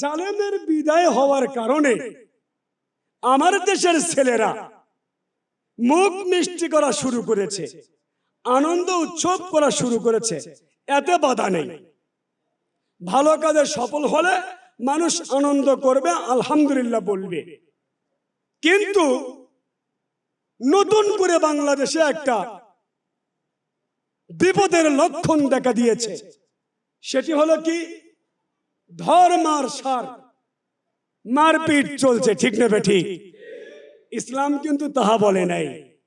জালেমের বিদায় হওয়ার কারণে আমার দেশের ছেলেরা মুখ মিষ্টি করা শুরু করেছে, আনন্দ উৎসব করা শুরু করেছে, এতে বাধা নেই। ভালো কাজে সফল হলে মানুষ আনন্দ করবে, আলহামদুলিল্লাহ বলবে। কিন্তু নতুন করে বাংলাদেশে একটা বিপদের লক্ষণ দেখা দিয়েছে, সেটি হলো কি? ধর্মার সার। মারপিট চলছে, ঠিক নেবে ঠিক? ইসলাম কিন্তু তাহা বলে নাই।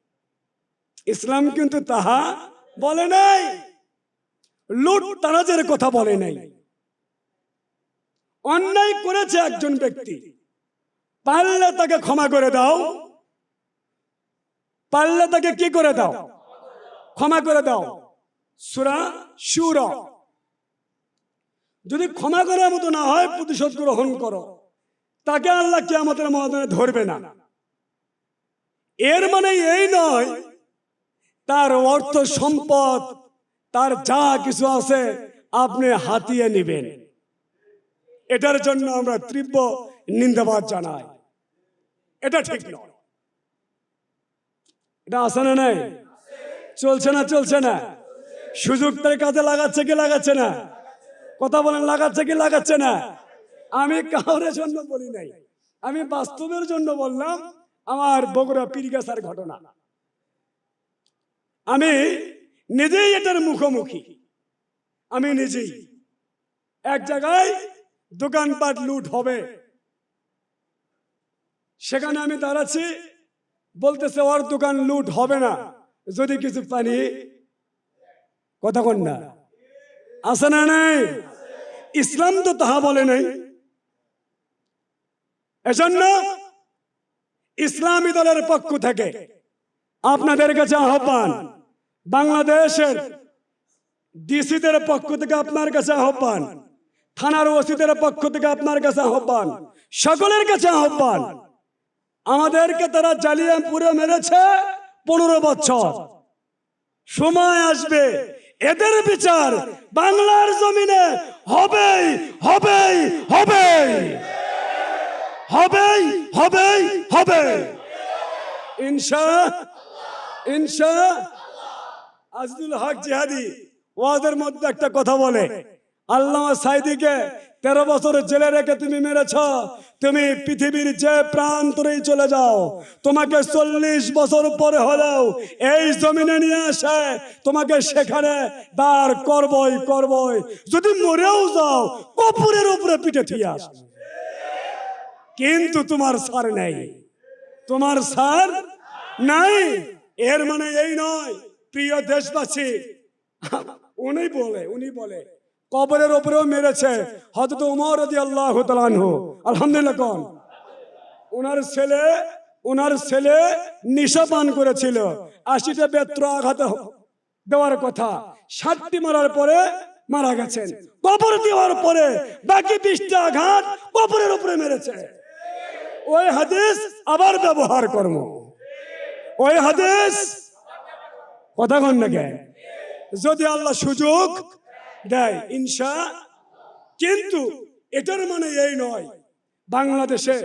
ইসলাম কিন্তু তাহা বলে নাই। লুট তারাজের কথা বলে নাই। অন্যায় করেছে একজন ব্যক্তি। পারলে তাকে ক্ষমা করে দাও। পারলে তাকে কি করে দাও? ক্ষমা করে দাও। সুরা সুর যদি ক্ষমা করার মতো না হয়, প্রতিশোধ গ্রহণ করো। তাকে আল্লাহ কে আমাদের ময়দানে ধরবে না। এর মানে এই নয়, তার অর্থ সম্পদ, তার যা কিছু আছে, আপনি হাতিয়ে নেবেন। এটার জন্য আমরা তীব্র নিন্দাবাদ জানাই। এটা ঠিক নয়। এটা আছে না নাই? চলছে না চলছে না। সুযোগ তার কাজে লাগাচ্ছে কি লাগাচ্ছে না? কথা বলেন, লাগাচ্ছে কি লাগাচ্ছে না? আমি কাউরের জন্য বলি নাই। আমি বাস্তবের জন্য বললাম, আমার বগুড়া পীরগাছার ঘটনা। আমি নিজেই এটার মুখোমুখি। আমি নিজেই। এক জায়গায় দোকানপাট লুট হবে। সেখানে আমি দাঁড়াচ্ছি, বলতেছে, ওর দোকান লুট হবে না। যদি কিছু পানি কথা কন না। আছে না নাই? ইসলাম তো তাহা বলে নাই। এজন্য ইসলামী দলের পক্ষ থেকে আপনাদের কাছে আহ্বান, বাংলাদেশের ডিসিদের পক্ষ থেকে আপনার কাছে আহ্বান, থানার ওসিদের পক্ষ থেকে আপনার কাছে আহ্বান, সকলের কাছে আহ্বান, আমাদেরকে তারা জ্বালিয়ে পুরে মেরেছে পনেরো বছর। সময় আসবে এদের বিচার বাংলার জমিনে হবেই হবেই হবেই। হবেই হবেই হবে ইনশা ইনশা। আজদুল হক জিহাদি ওয়াদের মধ্যে একটা কথা বলে। আল্লামা সাইদিকে তেরো বছর জেলে রেখে তুমি মেরেছ, তুমি পৃথিবীর যে প্রান্তরেই চলে যাও, তোমাকে চল্লিশ বছর পরে হলেও এই জমিনে নিয়ে আসে তোমাকে সেখানে দাঁড় করবই করবই। যদি মরেও যাও কপুরের উপরে পিঠে থিয়ে আস কিন্তু তোমার সার নেই। তোমার সার নাই। এর মানে এই নয়, প্রিয় দেশবাসী, উনি বলে উনি বলে কবরের উপরেও মেরেছে হজরত উমর আল্লাহ আলহামদুলিল্লাহ কন। ওনার ছেলে ওনার ছেলে নিশা পান করেছিল। আশিটা বেত্র আঘাত দেওয়ার কথা। ষাটটি মারার পরে মারা গেছেন। কবর দেওয়ার পরে বাকি বিশটা আঘাত কবরের উপরে মেরেছে। ওই হাদিস আবার ব্যবহার করব। ওই হাদিস কথা কন? যদি আল্লাহ সুযোগ দেয়, ইনশা, কিন্তু এটার মানে এই নয়, বাংলাদেশে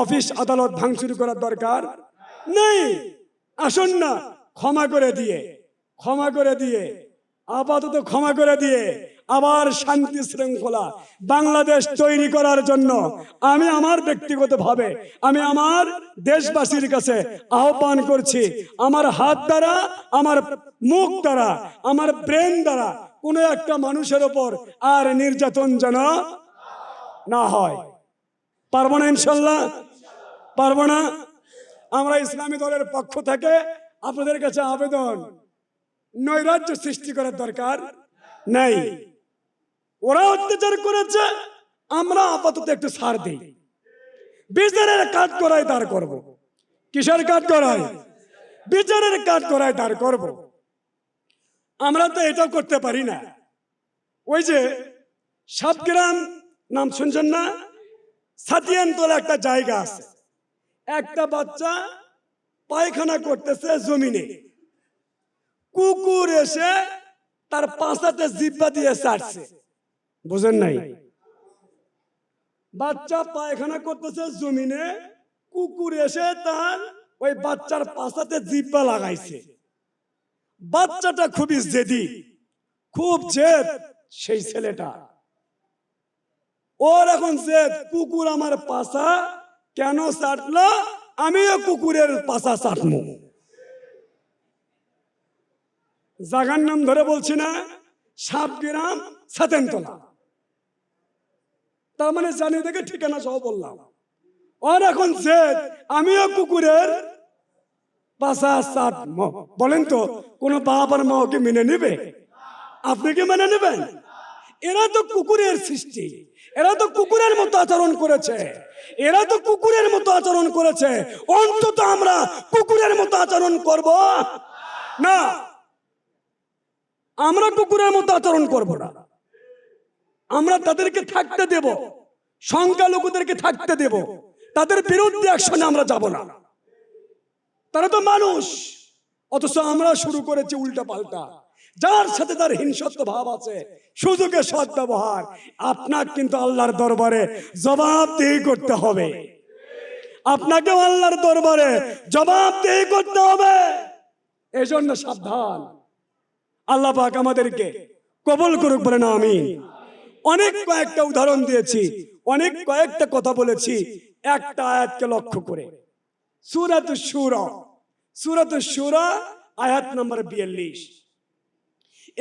অফিস আদালত ভাঙচুর করার দরকার নেই। আসুন না, ক্ষমা করে দিয়ে, ক্ষমা করে দিয়ে, আপাতত ক্ষমা করে দিয়ে আবার শান্তি শৃঙ্খলা বাংলাদেশ তৈরি করার জন্য আমি আমার ব্যক্তিগতভাবে, আমি আমার দেশবাসীর কাছে আহ্বান করছি, আমার হাত দ্বারা, আমার মুখ দ্বারা, আমার ব্রেন দ্বারা কোনো একটা মানুষের ওপর আর নির্যাতন যেন না হয়। পারব না ইনশাল্লাহ? পারব না? আমরা ইসলামী দলের পক্ষ থেকে আপনাদের কাছে আবেদন। নৈরাজ্য সৃষ্টি করার দরকার নাই। ওরা অত্যাচার করেছে, আমরা আপাতত একটু ছাড় দিই। বিচারের কাজ করাই তার করব। কিসের কাজ করাই বিচারের কাজ করাই তার করব। আমরা তো এটাও করতে পারি না। ওই যে সাতগ্রাম নাম শুনছেন না? সাতিয়ানতলা একটা জায়গা আছে। একটা বাচ্চা পায়খানা করতেছে জমিনে। কুকুর এসে তার পাঁচাতে জিব্বা দিয়ে চাটছে বুঝেন নাই? বাচ্চা পায়খানা করতেছে জমিনে, কুকুর এসে তার ওই বাচ্চার পাশাতে জিব্বা লাগাইছে। বাচ্চাটা খুবই জেদি, খুব জেদ সেই ছেলেটা। ওর এখন জেদ, কুকুর আমার পাশা কেন চাটলো আমিও কুকুরের পাশা চাটমু জাগার নাম ধরে বলছি না সাতগ্রাম সাতেনতলা। তার মানে জানিয়ে দেখে ঠিকানা সহ বললাম। ওর এখন জেদ, আমিও কুকুরের পাশা সাত বলেন তো, কোন বাপ আর মা ওকে মেনে নেবে? আপনি কি মেনে নেবেন? এরা তো কুকুরের সৃষ্টি। এরা তো কুকুরের মতো আচরণ করেছে। এরা তো কুকুরের মতো আচরণ করেছে। অন্তত আমরা কুকুরের মতো আচরণ করব? না। আমরা কুকুরের মতো আচরণ করব না। আমরা তাদেরকে থাকতে দেব। সংখ্যালঘুদেরকে থাকতে দেব। তাদের বিরুদ্ধে অ্যাকশনে আমরা যাব না। তারা তো মানুষ। অথচ আমরা শুরু করেছি উল্টা পাল্টা। যার সাথে তার হিংসত্ব ভাব আছে, সুযোগে সৎ ব্যবহার আপনার কিন্তু আল্লাহর দরবারে জবাবদেহি করতে হবে। আপনাকে আল্লাহর দরবারে জবাবদেহি করতে হবে। এই জন্য সাবধান। আল্লাহ পাক আমাদেরকে কবল করুক বলে না আমি অনেক কয়েকটা উদাহরণ দিয়েছি, অনেক কয়েকটা কথা বলেছি, একটা আয়াতকে লক্ষ্য করে। সুরাত সুর সুরত সুরা আয়াত নম্বর বিয়াল্লিশ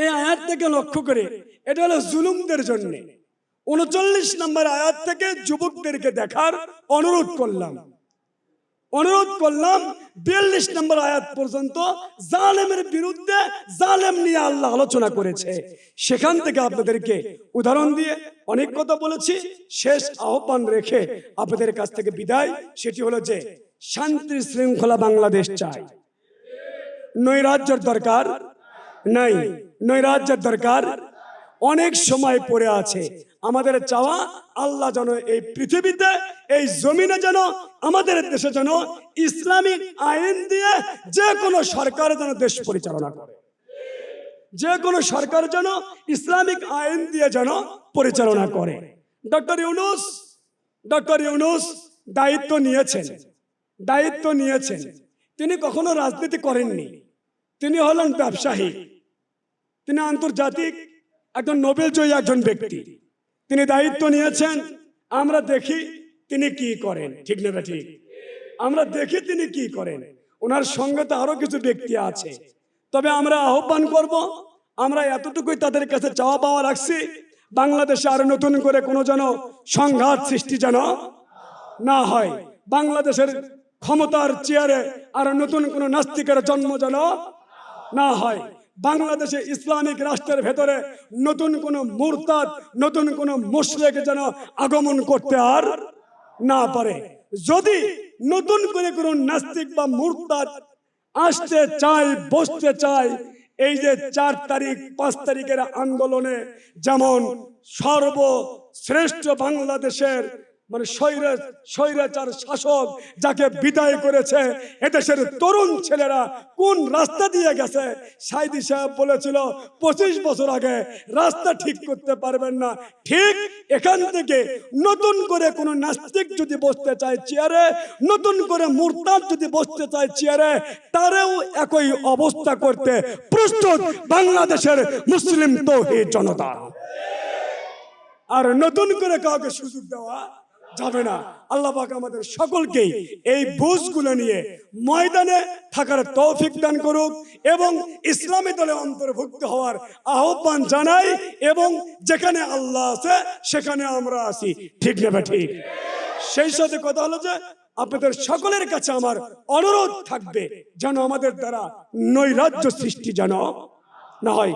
এই আয়াত থেকে লক্ষ্য করে, এটা হলো জুলুমদের জন্য। উনচল্লিশ নম্বর আয়াত থেকে যুবকদেরকে দেখার অনুরোধ করলাম। অনুরোধ করলাম, বিয়াল্লিশ নম্বর আয়াত পর্যন্ত জালেমের বিরুদ্ধে জালেম নিয়ে আল্লাহ আলোচনা করেছে। সেখান থেকে আপনাদেরকে উদাহরণ দিয়ে অনেক কথা বলেছি। শেষ আহ্বান রেখে আপনাদের কাছ থেকে বিদায়। সেটি হলো যে শান্তি শৃঙ্খলা বাংলাদেশ চাই। নৈরাজ্যের দরকার নাই। নৈরাজ্যের দরকার অনেক সময় পড়ে আছে। আমাদের চাওয়া আল্লাহ যেন এই পৃথিবীতে, এই জমিনে যেন, আমাদের দেশে যেন ইসলামিক আইন দিয়ে যে কোনো সরকার যেন দেশ পরিচালনা করে। যে কোনো সরকার যেন ইসলামিক আইন দিয়ে যেন পরিচালনা করে। ডক্টর ইউনুস ডক্টর ইউনুস দায়িত্ব নিয়েছেন। দায়িত্ব নিয়েছেন। তিনি কখনো রাজনীতি করেননি। তিনি হলেন ব্যবসায়ী। তিনি আন্তর্জাতিক একজন নোবেল জয়ী একজন ব্যক্তি। তিনি দায়িত্ব নিয়েছেন, আমরা দেখি তিনি কি করেন। ঠিক নেবে ঠিক? আমরা দেখি তিনি কি করেন। ওনার সঙ্গে তো আরও কিছু ব্যক্তি আছে। তবে আমরা আহ্বান করব, আমরা এতটুকুই তাদের কাছে চাওয়া পাওয়া রাখছি, বাংলাদেশে আরও নতুন করে কোনো যেন সংঘাত সৃষ্টি যেন না হয়। বাংলাদেশের ক্ষমতার চেয়ারে আর নতুন কোন নাস্তিকের জন্ম যেন না হয়। বাংলাদেশে ইসলামিক রাষ্ট্রের ভেতরে নতুন কোন মুরতাদ, নতুন কোন মুশরেক যেন আগমন করতে আর না পারে। যদি নতুন করে কোন নাস্তিক বা মুরতাদ আসতে চায়, বসতে চায়, এই যে চার তারিখ, পাঁচ তারিখের আন্দোলনে যেমন সর্বশ্রেষ্ঠ বাংলাদেশের মানে স্বৈরা স্বৈরাচার শাসক যাকে বিদায় করেছে, এদেশের তরুণ ছেলেরা কোন রাস্তা দিয়ে গেছে? সাইদি সাহেব বলেছিল, পঁচিশ বছর আগে রাস্তা ঠিক করতে পারবেন না। ঠিক এখান থেকে নতুন করে কোন নাস্তিক যদি বসতে চায় চেয়ারে, নতুন করে মুরতাদ যদি বসতে চায় চেয়ারে, তারেও একই অবস্থা করতে প্রস্তুত বাংলাদেশের মুসলিম তৌহিদ জনতা। আর নতুন করে কাউকে সুযোগ দেওয়া যাবে না। আল্লাহ পাক আমাদের সকলকেই এই বুঝগুলো নিয়ে ময়দানে থাকার তৌফিক দান করুক এবং ইসলামী দলে অন্তর্ভুক্ত হওয়ার আহ্বান জানাই এবং যেখানে আল্লাহ আছে, সেখানে আমরা আছি। ঠিক নেবে ঠিক? সেই সাথে কথা হলো যে আপনাদের সকলের কাছে আমার অনুরোধ থাকবে যেন আমাদের দ্বারা নৈরাজ্য সৃষ্টি যেন না হয়।